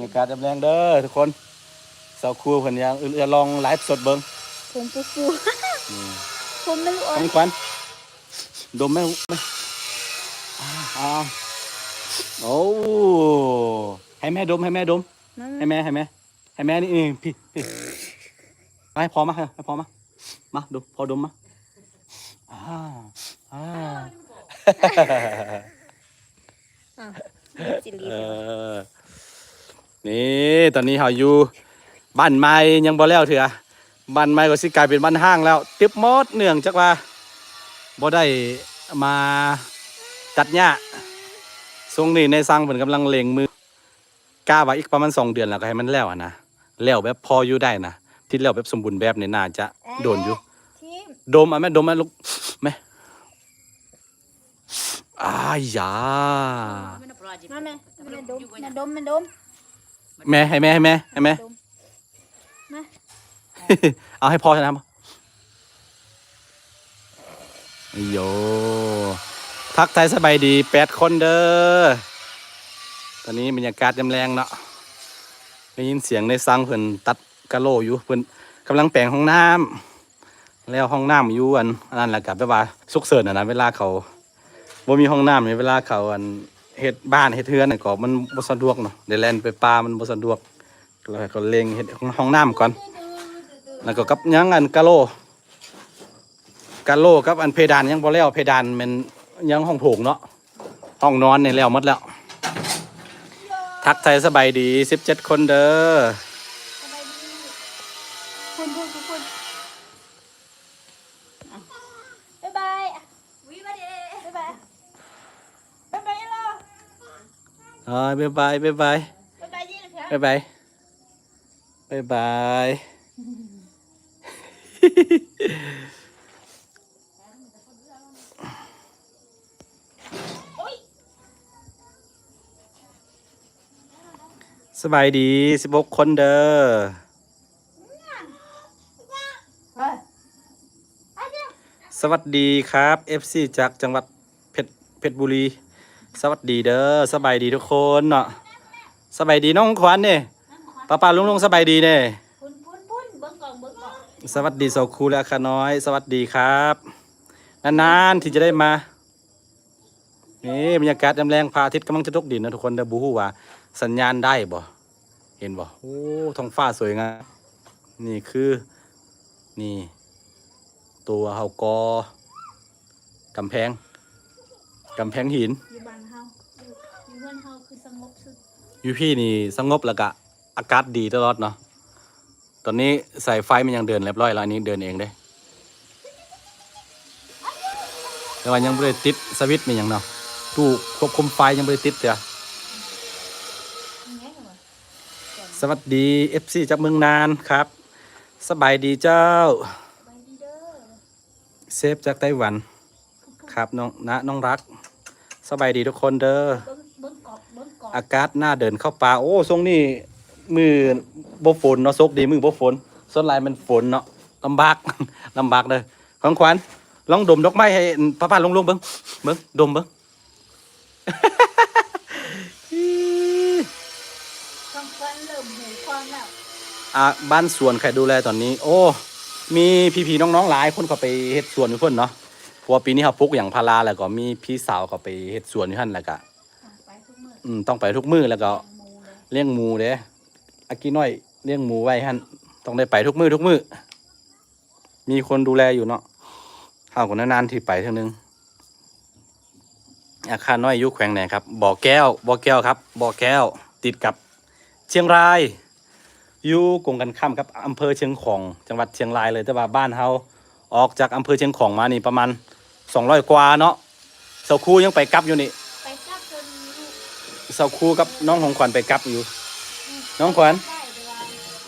รยากาศแรงเด้อทุกคนสาวครูเพิ่นยังเอื้อลองไลฟ์สดเบิ่งผมปูปูอืมผมไม่รู้อันนี้ควันดมไหมไหมอ่าอ่าโอ้ให้แม่ดมให้แม่ดม ให้แม่ให้แม่ให้แม่นี่นี่พี่พี่มาให้พอมาให้พอมามาดูพอดมมาอ่าอ่าจิลีเออ นี่ตอนนี้เราอยู่บ้านไม้ยังบ่แล้วเถอะบ้านไม้ก็สิกลายเป็นบ้านห้างแล้ว ติบหมดเนื่องจากว่าบ่ได้มาตัดหญ้าทรงนี้ในสร้างเพิ่นกำลังเล็งมือกล้าว่าอีกประมาณสองเดือนแล้วก็ให้มันแล้วอะนะแล้วแบบพออยู่ได้นะที่แล้วแบบสมบูรณ์แบบนี่น่าจะโดนอยู่ทีมดมอะแม่ดมอะลูกแม่อายยามาแม่แม่ดมแม่ดม แม่ดมแม่ให้แม่ให้แม่ให้แม่ดมมาเอาให้พ่อชนะไอ้โยทักทายสบายดีแปดคนเด้อตอนนี้บรรยากาศยำแรงเนาะได้ยินเสียงในซังเพิ่นตัดกะโหลอยู่เพิ่นกำลังแปลงห้องน้ำแล้วห้องน้ำอยู่อันอันนั้นแหละกับแบบว่าสุกเสริญอะนะเวลาเขาบ่มีห้องน้ำในเวลาเขาอัน เห็ดบ้านเห็ดเทือนน่ะก็มันบ่สะดวกเนาะได้แล่นไปป่ามันบ่สะดวกแล้วก็เล็งเห็ดห้องน้ำก่อน แล้วก็กับหยังอันกะโลกะโลกับอันเพดานยังบ่แล้วเพดานมันยังห้องโถงเนาะห้องนอนนี่แล้วหมดแล้ว ทักไทายสบายดี 17 คนเด้อ อ่าบายบายบายบายบ๊ายบายยี่นะบ๊ายบายบายบายสบายดี16คนเด้อสวัสดีครับ FC จากจังหวัดเพชรเพชรบุรี สวัสดีเด้อสบายดีทุกคนเนาะสบายดีน้องขวัญเนี่ยป้าป้าลุงลุงสบายดีเนี่ยพุ่นพุ่นพุ่นเบิ้งกล่องเบิ้งกล่องสวัสดีสาวครูและอาคาน้อย สวัสดีครับ นานๆที่จะได้มานี่บรรยากาศยามแรงพระอาทิตย์กำลังจะตกดินนะทุกคนเดบูฮูว่า สัญญาณได้บ่เห็นบ่โอ้ท้องฟ้าสวยงามนี่คือนี่ ตัวเฮากอกำแพง กำแพงหิน อยู่บ้านเฮาอยู่อยู่เพื่อนเฮาคือสงบสุดอยู่พี่นี่สงบแล้วก็อากาศดีตลอดเนาะ ตอนนี้สายไฟมันยังเดินเรียบร้อยแล้วอันนี้เดินเองเด้ แต่ว่ายังไม่ได้ติดสวิตช์มันยังเนาะ ตู้ควบคุมไฟยังไม่ได้ติดเด้อยังไงเหรอสวัสดี FC จากเมืองนานครับ สบายดีเจ้าสบายดีเด้อ เซฟจากไต้หวัน ครับน้องนะน้องรัก สบายดีทุกคนเด้อเบิ้งเบิ้งกรอบเบิ้งกรอบอากาศหน้าเดินเข้าป่าโอ้ทรงนี่มือบ่ฝนเนาะซกดีมือบ่ฝนส่วนหลายมันฝนเนาะลำบากลำบากเลยของขวัญลองดมดอกไม้ให้ป้าป้าลงลงๆเบิ่งเบิ่งดมเบิ่งกลางวันเริ่มหูฟังแล้วอะบ้านสวนใครดูแลตอนนี้ โอ้ มีพี่ๆน้องๆหลายคนเขาไปเฮ็ดสวนอยู่เพิ่นเนาะเพราะ ว่าปีนี้เขาปลูกอย่างพาราแล้วก็มีพี่สาวเขาไปเฮ็ดสวนอยู่หั่นแล้วก็อะไปทุกมื้ออืมต้องไปทุกมื้อแล้วก็หมูเลยเลี้ยงหมูเด้อากี้น้อยเลี้ยงหมูไว้ฮั่นต้องได้ไปทุกมือทุกมือมีคนดูแลอยู่เนาะเฮาก็นานๆที่ไปเท่านึงอาคารน้อยอยุคแขวงไหนครับบ่อแก้วบ่อแก้วครับบ่อแก้ว ติดกับเชียงรายอยู่กงกันข้ามกับอำเภอเชียงของ จังหวัดเชียงรายเลยแต่ว่าบ้านเฮาออกจากอำเภอเชียงของมานี่ประมาณ 200กว่าเนาะเสาคูยังไปกลับอยู่นี่ไปกลับจนลูกเสาคูกับน้องของขวัญไปกลับอยู่ น้องขวัญ ได้เวลา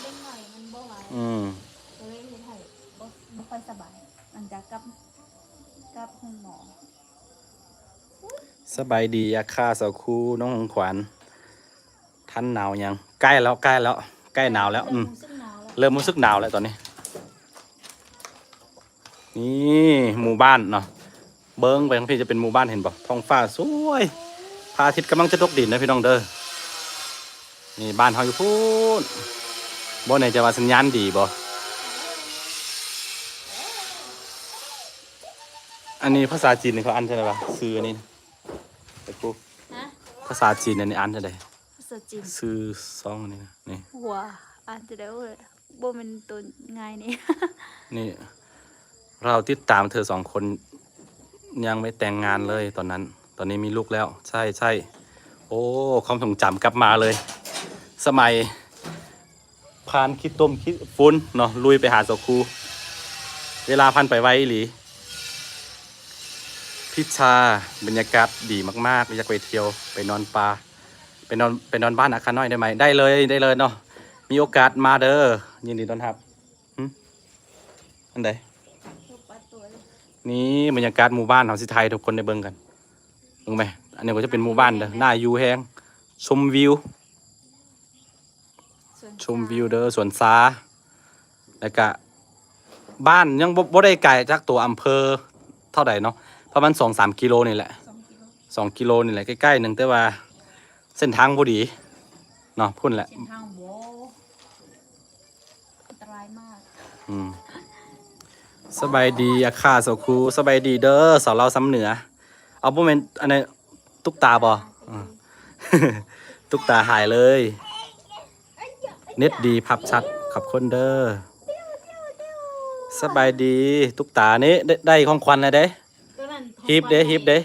เล่นหน่อยมันบ่ไหวอืมก็เลยเฮ็ดให้บ่บ่ค่อยสบายหลังจากกลับกลับห้องหมอสบายดีอาคาสาวคูน้องของขวัญท่านหนาวยังใกล้แล้วใกล้แล้ว ใกล้หนาวแล้วอืม เริ่รู้สึกหนาวแล้วเริ่มรู้สึกหนาวแล้วตอนนี้ นี่หมู่บ้านเนาะ เบิ้งไปทั้งพี่จะเป็นหมู่บ้านเห็นป่ท้องฟ้าสวยพระอาทิตย์กำลังจะตกดินนะพี่น้องเด้อนี่บ้านเฮาอยู่พูดบ่ไหนจะว่าสัญญาณดีบ่อันนี้ภาษาจีนนี่เขาอ่านใช่ไหมวะซื้ออันนี้ไอ้กูฮะภาษาจีนอันนี้อ่านเท่าใดภาษาจีนซื้อซองอันนี้นะนี่หัวอ่านจะได้เลยบ่เป็นตัวง่ายนี่นี่ เราติดตามเธอสองคน ยังไม่แต่งงานเลยตอนนั้น ตอนนี้มีลูกแล้ว ใช่ใช่โอ้ความทรงจำกลับมาเลย สมัยพานคิดต้มคิดฟุ้นเนาะลุยไปหาสคูเวลาพันไปไว้อีหลีพิชาบรรยากาศดีมากๆอยากไปเที่ยวไปนอนปลาไปนอนไปนอนบ้านอาคาน้อยได้ไหมได้เลยได้เลยเนาะมีโอกาสมาเด้อยินดีต้อนรับอันใด นี่บรรยากาศหมู่บ้านของสิไทยทุกคนได้เบิ่งกันเบิ่งไหมอันนี้ก็จะเป็นหมู่บ้านเด้อหน้าอยู่แฮงชมวิวส่วนชมวิวเด้อสวนสาแล้วก็บ้านยังบ่บ่ได้ไกลจากตัวอำเภอเท่าไหร่เนาะประมาณสองสามกิโลนี่แหละสองกิโลสองกิโลนี่แหละใกล้ๆหนึ่งแต่ว่าเส้นทางบ่ดีเนาะพุ่นแหละเส้นทางโบอันตรายมากอืม สบายดีอาคาสาวครูสบายดีเด้อสาวเราซ้ำเหนือ เอาบ่แม่นอันนี้ตุกตาบ่อืมตุกตาหายเลย เน็ตดีพับชัดขอบคนเด้อสบายดีตุกตานี่ได้ได้ของขวัญอะไรเด้ตัวนั้นฮิปเด้ฮิปเด้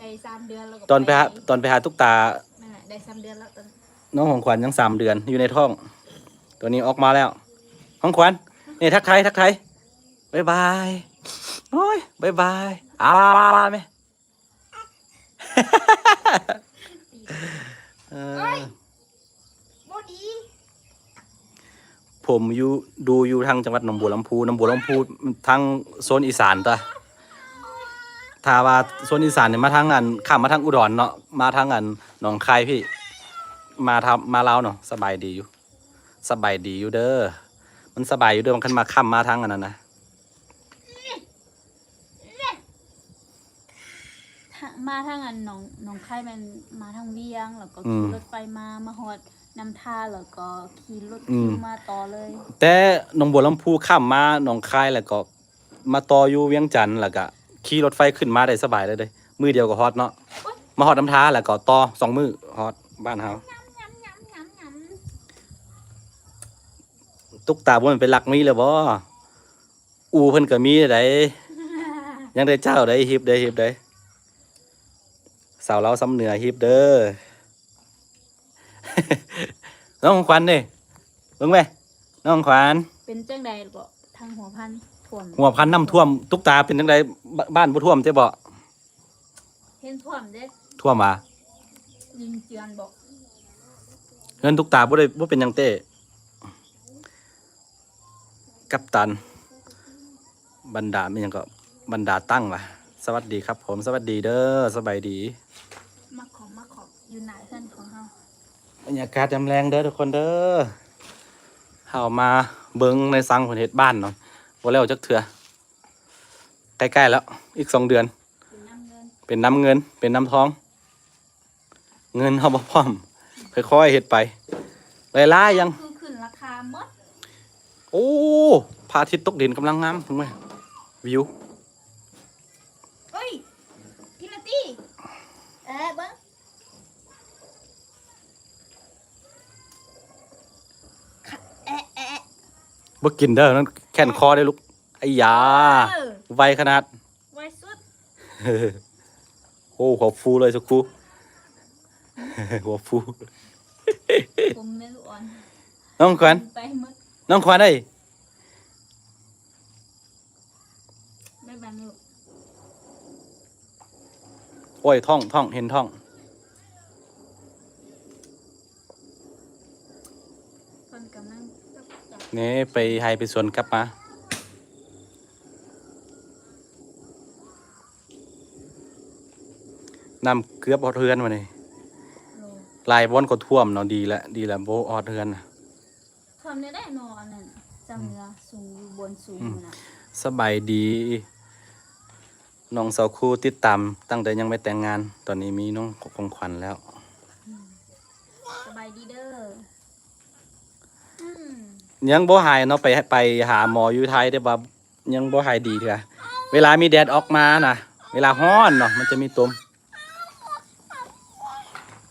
ได้สามเดือนแล้วก็ตอนไปหาตอนไปหาตุกตานั่นแหละได้สามเดือนแล้วตอนน้องของขวัญยังสามเดือนอยู่ในท้อง ตัวนี้ออกมาแล้ว ของขวัญนี่ทักทายทักทาย บายบายโอ้ยบายบายอาลาลาลาไหมผมอยู่ดูอยู่ทางจังหวัดหนองบัวลำพูหนองบัวลำพูทางโซนอีสานตะถ้าว่าโซนอีสานเนี่ยมาทางอันข้ามมาทางอุดรเนาะมาทางอันหนองคายพี่ มาทำมาเล่าเนาะสบายดีอยู่ สบายดีอยู่เด้อมันสบายอยู่เด้อมันขึ้นมาข้ามมาทางอันนั้นนะ ถ้า มาทางอันหนองหนองคายมันมาทางเวียง แล้วก็ขี่รถไฟมามาฮอดน้ำท่าแล้วก็ขี่รถคิวมาต่อเลยแต่หนองบัวลำพูข้ามมาหนองคายแล้วก็ มาต่ออยู่เวียงจันทน์แล้วก็ขี่รถไฟขึ้นมาได้สบายเลยเด้มือเดียวก็ฮอดเนาะมาฮอดน้ำท้าแล้วก็ต่อสองมือฮอดบ้านเฮายำยำยำยำยตุกตาบ่แมันเป็นหลักมีเลยบ่อูเพิ่นก็มีได้ำยังได้เจ้าได้ฮิปได้ฮิปได้ สาวเราซ้ำเหนือฮิปเด้อน้องของขวัญนี่เบิ่งไหมน้องของขวัญเป็นจังใดก็ทางหัวพันท่วมหัวพันน้ำท่วมตุกตาเป็นจังไดบบ้านบ่ท่วมใช่บ่เห็นท่วมเด้ท่วมมายิงเจือนบอกเงินตุกตาบ่ได้บ่เป็นหยังเต้กัปตันบรรดาไม่ยังก็บรรดาตั้งว่ะ สวัสดีครับ ผมสวัสดีเด้อสบายดีมาขอบมาขอบอยู่ไหนเพื่อนของเฮาบรรยากาศยามแรงเด้อทุกคนเด้อเฮามาเบิงในสังผลเฮ็ดบ้านเนาะบ่แล้วจักเถื่อใกล้ๆแล้ว อีกสองเดือน เป็นน้ำเงินเป็นน้ำเงิน เป็นน้ำทอง เงินเฮาบ่พร้อมค่อยๆเฮ็ดไปหลายๆยังคือขึ้นราคาหมดโอ้พระอาทิตย์ตกดินกำลังงามถูกไหมวิว เฮ้ยกินละตี้เอ๊ะเบิ้งค่ะแอะแอะบ่กินเด้อนั่นแค่นคอได้ลูกไอ้ยาเออไวขนาด ไว้สุดโอ้หัวฟูเลยสักครูหัวฟู ผมไม่รู้อ่อนน้องขวัญไปหมดน้องขวัญเอ้ย ไม่บังลูก โอ้ยท่องท่องเห็นท่อง คนกำลังจับนี่ไปให้ไปสวนกลับมาน้ำเกือบออดเทือนมาเลยโลลายบอนก็ท่วมเนาะดีแล้วดีแล้วโบออดเทือนน่ะความเนี่ยได้นออันนั้นจำเนื้อสูงอยู่บนสูงอยู่นะ สบายดี น้องสาวครูติดตามตั้งแต่ยังไม่แต่งงาน ตอนนี้มีน้องของขวัญแล้ว สบายดีเด้อยังบ่หายเนาะไปไปหาหมออยู่ไทยแต่ว่ายังบ่หายดีเถอะเวลามีแดดออกมานะเวลาร้อนเนาะมันจะมีตุ่ม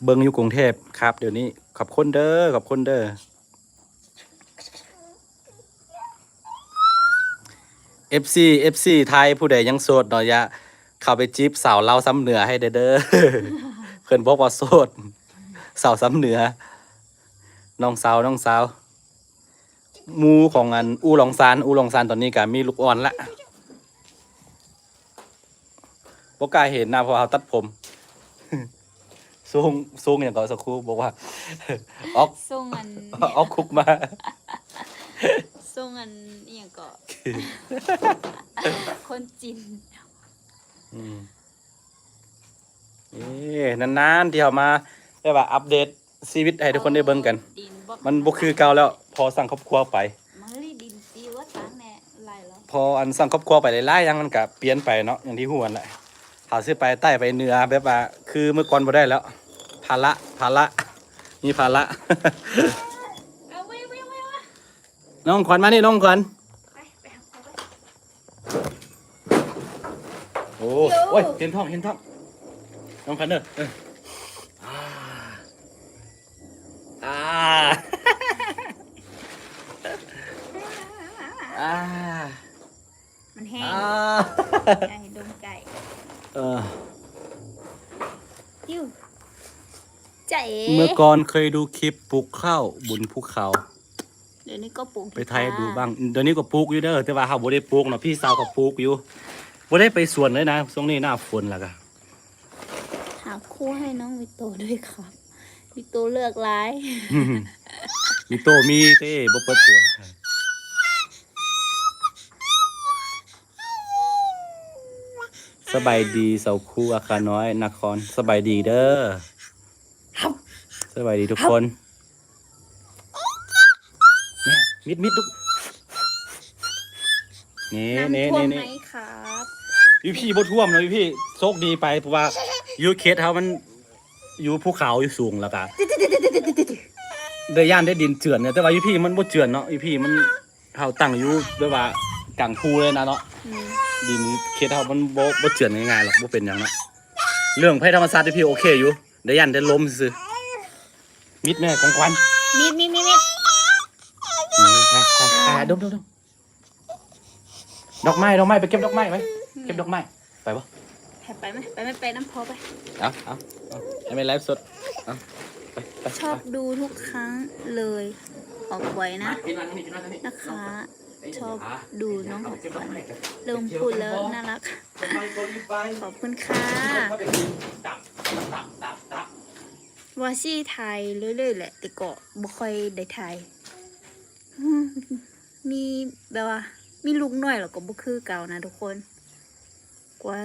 เบิ่งอยู่กรุงเทพครับ เดี๋ยวนี้ขอบคุณเด้อขอบคุณเด้อ FC FC ไทยผู้ใดยังโสดเนาะอย่าเข้าไปจีบสาวเล่าวซ้ำเหนือให้เด้อเด้อ เพิ่นบอกว่าโสดสาวซ้ำเหนือ น้องสาวน้องสาวหมูของอันอูหลองซานอูหลองซานตอนนี้ก็มีลูกอ่อนละบ่กล้าเห็นนะเพราะเขาตัดผม สูงสูงอย่างก็สักครู่บอกว่า ออกส่งอัน ออกคุกมา ส่งอันอหย่างก็คนจีนอืมเอ๊ะนานๆที่เขามาได้ว่าอัปเดตชีวิตให้ทุกคนได้เบิ่งกัน ดินบอกมันบ่คือเก่าแล้ว พอสั่งครอบครัวไป มันรีดินตีว่าตังแน่ไรแล้วพออันสั่งครอบครัวไปหลายๆอย่างมันก็เปลี่ยนไปเนาะอย่างที่ฮู้กันแหละเขาซื้อไปใต้ไปเหนือแบบว่าคือเมื่อก่อนบ่ได้แล้วภาระภาระมีภาระ เอาไว้ไว้ไว้ไว้ น้องขวัญมานี่น้องขวัญไปไปหาเขาไปโอ้โย่โอ้ยเห็นท้องเห็นท้องน้องขวัญเด้อเอออ่าอ่าอ่ามันแห้งอ่าไก่ดมไก่เออยิ้วใจเอ๋เมื่อก่อนเคยดูคลิปปลูกข้าวบนภูเขาเดี๋ยวนี้ก็ปลูกไปไทยดูบ้างเดี๋ยวนี้ก็ปลูกอยู่เด้อแต่ว่าเขาบ่ได้ปลูกเนาะพี่สาวก็ปลูกอยู่บ่ได้ไปสวนเลยนะช่วงนี้หน้าฝนแล้วก็หาคู่ให้น้องวิโตด้วยครับ วิโตเลือกร้ายมีโตมีเต้บ่เปิดตัวสบายดีเสาคูอาคาน้อยนครสบายดีเด้อสบายดีทุกคนแม่มิดมิดทุกนี่นี่น้ำท่วมนี่ไหมนี่ครับพี่พี่บ่ท่วมนะพี่พี่โชคดีไปเพราะว่าอยูเคสเขามันอยู่ภูเขาอยู่สูงแล้วกันได้ย่านได้ดินเจือนเนี่ยแต่ว่าอยู่พี่มันบ่เจือนเนาะอยู่พี่มันเขาตั้งอยู่ด้วยว่ากลางภูเลยนะเนาะ อืมดินเคสเขามันบ่บ่เจือนง่ายๆหรอกบ่เป็นหยังเนาะเรื่องภัยธรรมชาติที่พี่โอเคอยู่ได้ย่านได้ล้มซื่อมิดแม่ของขวัญ มีดมีดมีดมีด นี่อะอะอะ ดมดมดมดอกไม้ดอกไม้ไปเก็บดอกไม้ไหมเก็บดอกไม้ไปปะแไปไหมไปไม่ไปน้ำพอไป เอาเอาเอาให้ไม่ไลฟ์สดเอาไปไปชอบดูทุกครั้งเลยออกไว้นะกินมาทางนี้กินมาทางนี้นะคะ ชอบดูน้องของขวัญเริ่มพูดแล้วน่ารักขอบคุณค่ะตับตับตับตับว่าซี่ไทยเรื่อยๆแหละแต่ก็บ่ค่อยได้ไทยอื มมีแบบว่า มีลูกน้อยแล้วก็บ่คือเก่านะทุกคน กว่า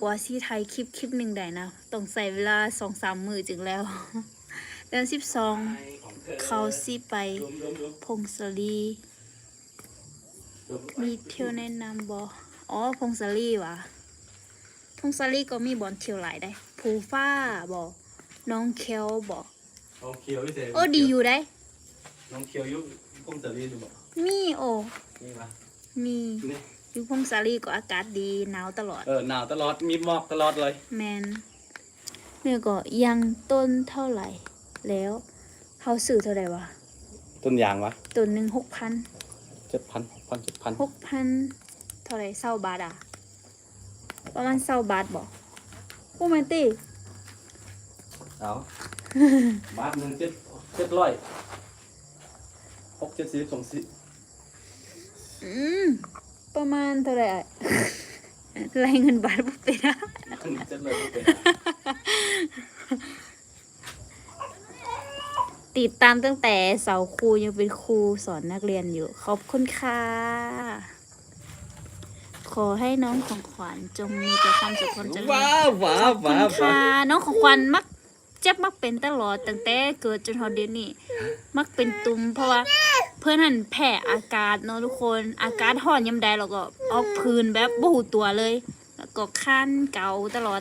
กว่าซี่ไทยคลิปคลิปหนึ่งได้นะต้องใส่เวลาสองสามมือจึงแล้ว เดือนสิบสองเขาซีไปพงศลีมีเที่ยวแนะนำบออ๋อพงศลีวะพงศลีก็มีบอลเที่ยวหลายได้ภูฟ้าบอน้องเคียวบอน้องเคียวพี่เสโอ้ดีอยู่ได้ น้องเคียวอยุพุ่งเสรีดูบอก มีโอ นี่ปะมีนี่อยู่พงศลีก็อากาศดีหนาวตลอด เออหนาวตลอดมีหมอกตลอดเลย แมนเนี่ยก็ยังต้นเท่าไหร่ แล้วเขาซื้อเท่าไหร่วะต้นยางวะต้นหนึ่งหกพันเจ็ดพันหกพันเจ็ดพันหกพันเท่าไหร่เศร้าบาทอะประมาณเศร้าบาทบอกโอ้แมนตี้เอาบาทหนึ่งเจ็ดเจ็ดร้อยหกเจ็ดสิบสองสิบอืม ประมาณเท่าไหร่อะรายเงินบาทบ่เป็นอะเจ็ดเลยไม่เป็นติดตามตั้งแต่เสาครูยังเป็นครูสอนนักเรียนอยู่ ขอบคุณค่ะ ขอให้น้องของขวัญจงมีแต่ความสุขความเจริญว้าวว้าขวอบคุว้าณวค่ะน้องของขวัญมักเจ็บมักเป็นตลอดตั้งแต่เกิดจนฮอดเดี๋ยวนี้มักเป็นตุ่มเพราะว่าเพื่อนหันแพ้อากาศเนาะทุกคน อากาศร้อนยาใดเราก็ออกพื้นแบบบ่หูตัวเลย แล้วก็คันเกาตลอด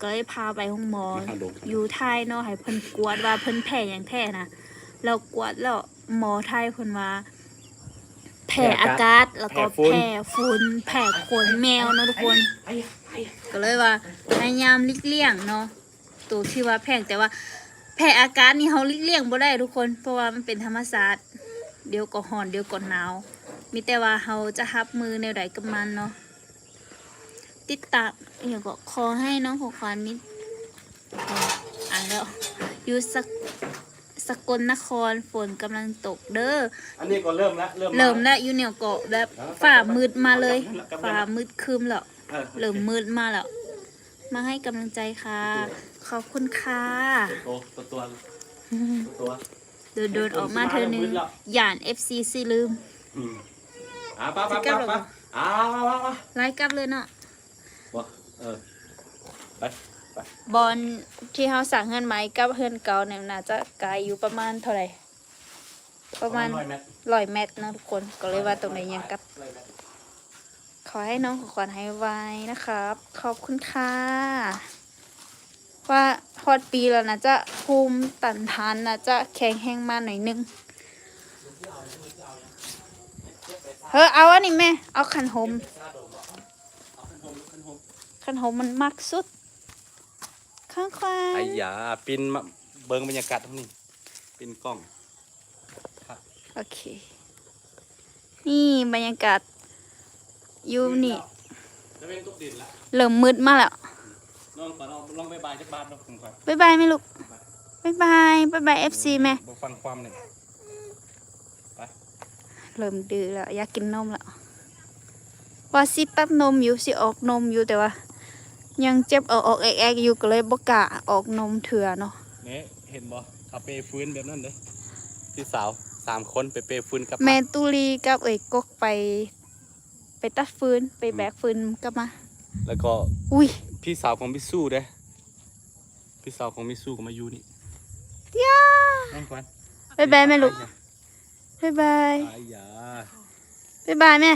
ก็เลยพาไปห้องหมอ อยู่ไทยเนาะให้เพิ่นกวดว่าเพิ่นแพ้อย่างแท้นะเรากวดแล้วหมอไทยเพิ่นว่าแผ่อากาศแล้วก็แผ่ฝุ่นแผ่ขนแมวเนาะทุกคน ก็เลยว่าพยายามลีกเลี่ยงเนาะตัวที่ว่าแพงแต่ว่าแผ่อากาศนี่เขาลีกเลี่ยงบ่ได้ทุกคน เพราะว่ามันเป็นธรรมศาสตร์ เดี๋ยวก็ร้อนเดี๋ยวก็หนาว มีแต่ว่าเขาจะรับมือแนวใดกับมันเนาะติดตามเดี๋ยวก็ขอให้น้องของขวัญมิอ่าอ่านแล้วอยู่สักสกลนครฝนกำลังตกเด้อ อันนี้ก็เริ่มแล้วเริ่มเริ่มแล้วอยู่เนี่ยก็แบบฝ่ามืดมาเลยกำลังฝ่ามืดครึมแล้วเออเริ่มมืดมาแล้ว มาให้กำลังใจค่ะ ขอบคุณค่ะ ตัวตัวตัว ตัวเดินเดินออกมาเธอหนึ่งหย่าน FC สิลืมอืมอะไป้าป้าป้าป้าอ้าวมามามาไล่กลับเลยเนาะบ่เออไปบอลที่เขาสั่งเฮือนไหมกับเฮือนเก่าเนี่ยน่าจะไกลอยู่ประมาณเท่าไหร่ประมาณร้อยเมตรร้อยเมตรเนาะทุกคนก็เลยว่าตรงไหนยังกลับร้อยเมตรขอให้น้องของขวัญให้ไวนะครับ ขอบคุณค่ะ ว่าฮอดปีแล้วนะจะภูมิตันทานนะจะแข็งแห้งมาหน่อยนึงเฮ้อเอาอันนี้แม่ เอาขันหมขันหมมันมักสุด ข้างควาไอ้ยยาปินมาเบิ่งบรรยากาศทั้งนี้ปินกล้องโอเค นี่บรรยากาศอยู่นี่จะเป็นตุกดินละเริ่มมืดมาแล้ว น้องก่อนเอาลองไปบายจักบาทเนาะผมก่อนบ๊ายบายไหมลูกบ๊ายบายบ๊ายบายเอฟซีแม่บ่ฟังความหนึ่งเริ่มดื้อแล้วอยากกินนมแล้วว่าสิตัดนมอยู่สิออกนมอยู่แต่ว่า ยังเจ็บเอาออกแอกๆอยู่ก็เลยบกล้าออกนมเถื่อเนาะนี่เห็นบ่เอาเปฟื้นแบบนั้นเด้พี่สาวสามคนไปเปฟื้นกับแม่ตุลีกับเอ้ยกกไป ไปตัดฟืนไปแบกฟืนกลับมา แล้วก็อุ้ย พี่สาวของพี่สู้เด้พี่สาวของพี่สู้ก็มาอยู่นี่ย่าน้องควันบ๊ายบายแม่ลูกบ๊ายบายไอ้ยาบ๊ายบายแม่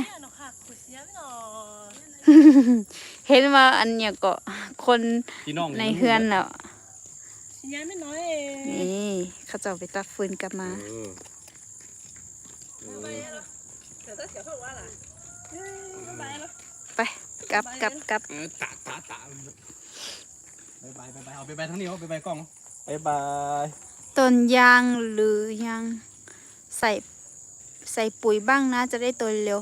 เห็นว่าอันเนี้ยก็คนพี่น้องในเฮือนแล้วชิ้นย้ายไม่น้อยเองนี่เขาจะเอาไปตัดฟืนกลับมาเออเออแต่ถ้าเสียเขาว่าล่ะเอ้ยบ๊ายบายแล้วไป กลับกลับกลับเออตะตะตะบายบายบายบายเอาไปบายทั้งนี้เอาไปบายกล้องบายบายต้นยางหรือยังใส่ใส่ปุ๋ยบ้างนะ จะได้โตเร็ว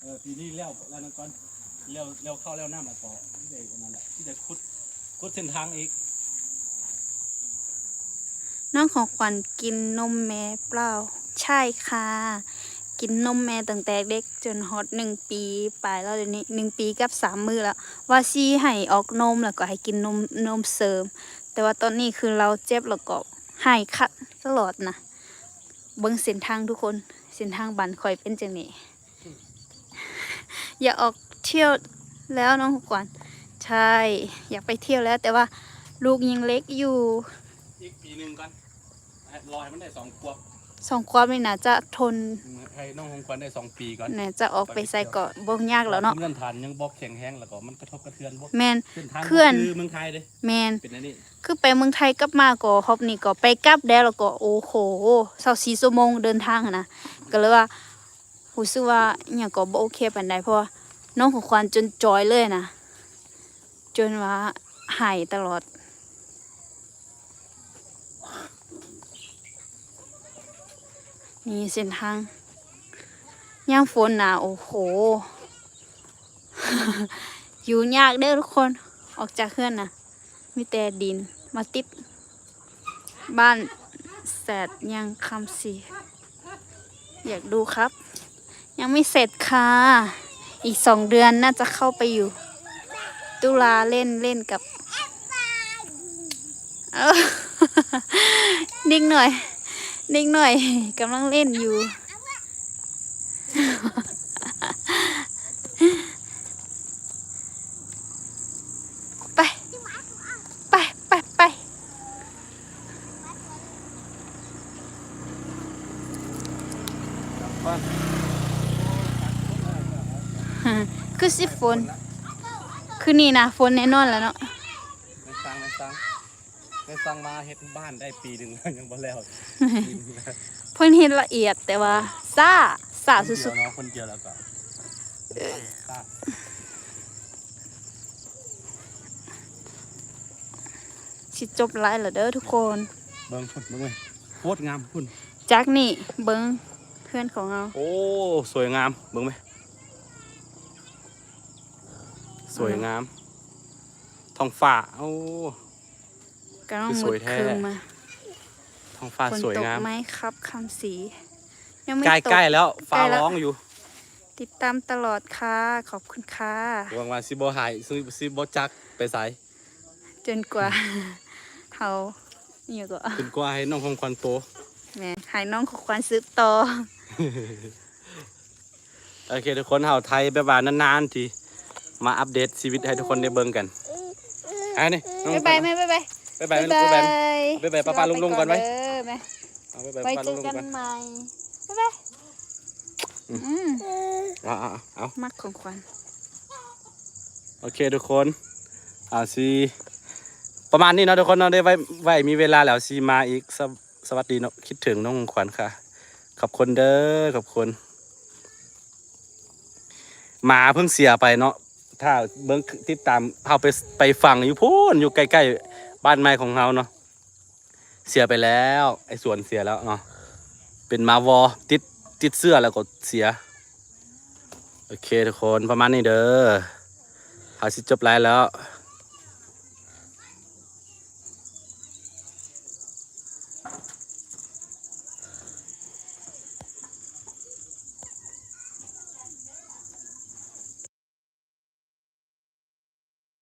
เออปีนี้เลี้ยวแล้วนั่นก่อนเลี้ยวเลี้ยวเข้าเลี้ยวหน้ามาต่อที่ใดคนนั้นแหละที่จะขุดขุดเส้นทางอีก น้องของขวัญกินนมแม่เปล่า ใช่ค่ะ กินนมแม่ตั้งแต่เด็กจนฮอตหนึ่งปีไปแล้วเดี๋ยวนี้หนึ่งปีกับสามมือแล้วว่าซีให้ออกนมแล้วก็ให้กินนมนมเสริม แต่ว่าตอนนี้คือเราเจ็บแล้วก็ให้คัดตลอดนะเบิ่งเส้นทางทุกคนเส้นทางบันคอยเป็นจังนี้อย่าออกเที่ยวแล้วน้องของขวัญใช่อยากไปเที่ยวแล้ว แต่ว่าลูกยังเล็กอยู่ อีกปีหนึ่งก่อนรอให้มันได้สองขวบ สองความนี่น่าจะทนให้น้องของขวัญได้สองปีก่อนน่าจะออกไปใส่เกาะบ่ยากแล้วเนาะเงื่อนฐานยังบอกแข็งแห้งแล้วก็มันกระทบกระเทือนบกแมนเส้นทางเคลื่อนคือเมืองไทยเลยแมนเป็นอันนี้คือไปเมืองไทยกลับมาก็ฮอบนี่ก็ไปกลับแล้วแล้วก็โอ้โหเศร้าสี่ชั่วโมงเดินทางอะนะก็เลยว่ารู้สึกว่าอหย่างก็บ่โอเคปานใดเพราะว่าน้องของขวัญจนจอยเลยนะจนว่าหายตลอด นี่เส้นทางย่างฝนหนาโอ้โห อยู่ยากเด้อทุกคน ออกจากเฮือนนะมีแต่ดิน มาติด บ้านแสดยังคำสีอยากดูครับ ยังไม่เสร็จค่ะ อีกสองเดือนน่าจะเข้าไปอยู่ ตุลาเล่นเล่นกับ เออนิ่งหน่อย นิ่งหน่อยกำลังเล่นอยู่ ไป ไป ไป ไป คือสิฝน คือนี่นะฝนแน่นอนแล้วเนาะ ในสร้างในสร้าง ในสร้างมาเฮ็ดบ้านได้ปีหนึ่งแล้วยังบ่แล้วเพิ่นเห็นละเอียดแต่ว่าซ่าซสาวสุดเนาะคนเดียวแล้วก็ๆสิจบไลฟ์แล้วเด้อทุกคน เบิ่งพุ่นเบิ่งเว้ยโคตรงามพุ่นจากนี่เบิ้งเพื่อนของเราโอ้สวยงามเบิ่งไหมสวยงามท้องฟ้าโอ้ กำลังคือสมืวยดแท้ครึมมาท้องฟ้าฝนสวยตกงามไหมครับคำสียังไม่ใกล้ตกใกล้แล้ว ฟ้าใกล้แล้วร้องอยู่ ติดตามตลอดค่ะ ขอบคุณค่ะ หวังว่าสิบ่หายสิสิบ่จักไปไสจนกว่าเขาเนี่ยก็จนกว่าให้น้องของควันโตแหม่หายน้องของควันซื้อต่อโอเคทุกคนเฮาไทยแบบว่านานๆทีมาอัปเดตชีวิตให้ทุกคนได้เบิ่งกันอันนี้น้องบ๊ายบายแม่บ๊ายบาย บ๊ายบายลูกบ๊ายบายบ๊ายบายป้าๆลุงๆก่อนไว้เด้อแม่เอาบ๊ายบายไว้ป้าเจลุองๆกัก่อนนใหม่บ๊ายบายอืมเอาเอาเอามักของควันโอเคทุกคนอ่าซีประมาณนี้เนาะทุกคนเนาะได้ไว้ไว้มีเวลาแล้วซีมาอีกสวสวัสดีเนาะคิดถึงน้องขวัญค่ะ ขอบคุณเด้อขอบคุณหมาเพิ่งเสียไปเนาะถ้าเบิ้งติดตามเฮาไปไปฟังอยู่พูนอยู่ใกล้ๆ บ้านไม้ของเราเนาะเสียไปแล้วไอ้สวนเสียแล้วเนาะเป็นมาวอติดติดเสื้อแล้วก็เสีย โอเคทุกคนประมาณนี้เด้อหาสิจบไลฟ์แล้ว